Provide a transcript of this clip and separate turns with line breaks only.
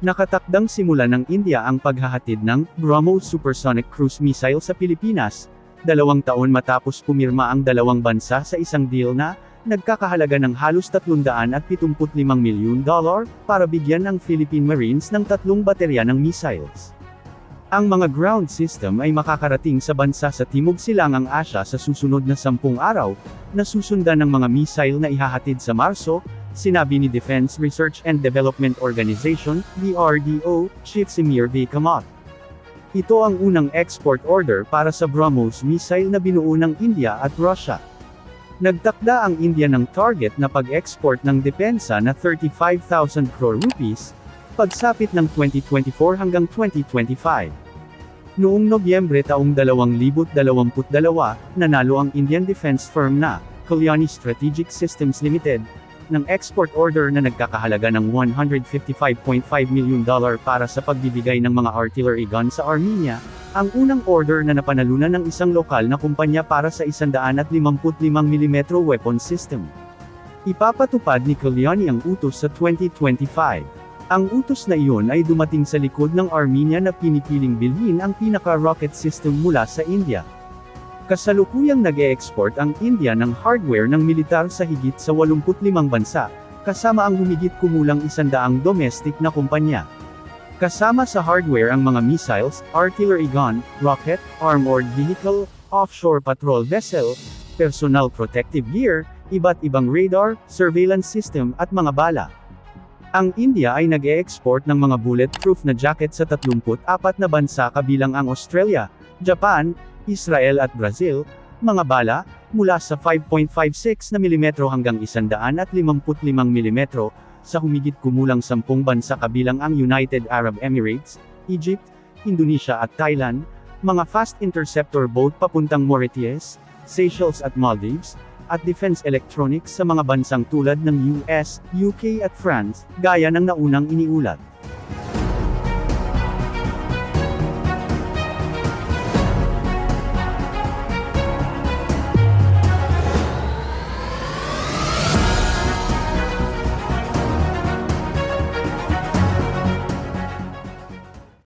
Nakatakdang simula ng India ang paghahatid ng BrahMos supersonic cruise missile sa Pilipinas, dalawang taon matapos pumirma ang dalawang bansa sa isang deal na nagkakahalaga ng halos 375 milyong dolar para bigyan ang Philippine Marines ng tatlong baterya ng missiles. Ang mga ground system ay makakarating sa bansa sa Timog Silangang Asya sa susunod na sampung araw, na susundan ng mga missile na ihahatid sa Marso, sinabi ni Defense Research and Development Organization, DRDO, Chief Samir V. Kamat. Ito ang unang export order para sa BrahMos missile na binuo ng India at Russia. Nagtakda ang India ng target na pag-export ng depensa na 35,000 crore rupees, pagsapit ng 2024 hanggang 2025. Noong Nobyembre taong 2022, nanalo ang Indian defense firm na Kalyani Strategic Systems Limited ng export order na nagkakahalaga ng 155.5 milyon dollar para sa pagbibigay ng mga artillery gun sa Armenia, ang unang order na napanalunan ng isang lokal na kumpanya para sa 155 mm weapon system. Ipapatupad ni Kalyani ang utos sa 2025. Ang utos na iyon ay dumating sa likod ng Armenia na pinipiling bilhin ang pinaka-rocket system mula sa India. Kasalukuyang nag-e-export ang India ng hardware ng militar sa higit sa 85 bansa, kasama ang humigit kumulang isandaang domestic na kumpanya. Kasama sa hardware ang mga missiles, artillery gun, rocket, armored vehicle, offshore patrol vessel, personal protective gear, iba't ibang radar, surveillance system at mga bala. Ang India ay nag-e-export ng mga bulletproof na jacket sa 34 na bansa kabilang ang Australia, Japan, Israel at Brazil, mga bala, mula sa 5.56 na mm hanggang 155 mm, sa humigit kumulang 10 bansa kabilang ang United Arab Emirates, Egypt, Indonesia at Thailand, mga fast interceptor boat papuntang Mauritius, Seychelles at Maldives, at defense electronics sa mga bansang tulad ng US, UK at France, gaya ng naunang iniulat.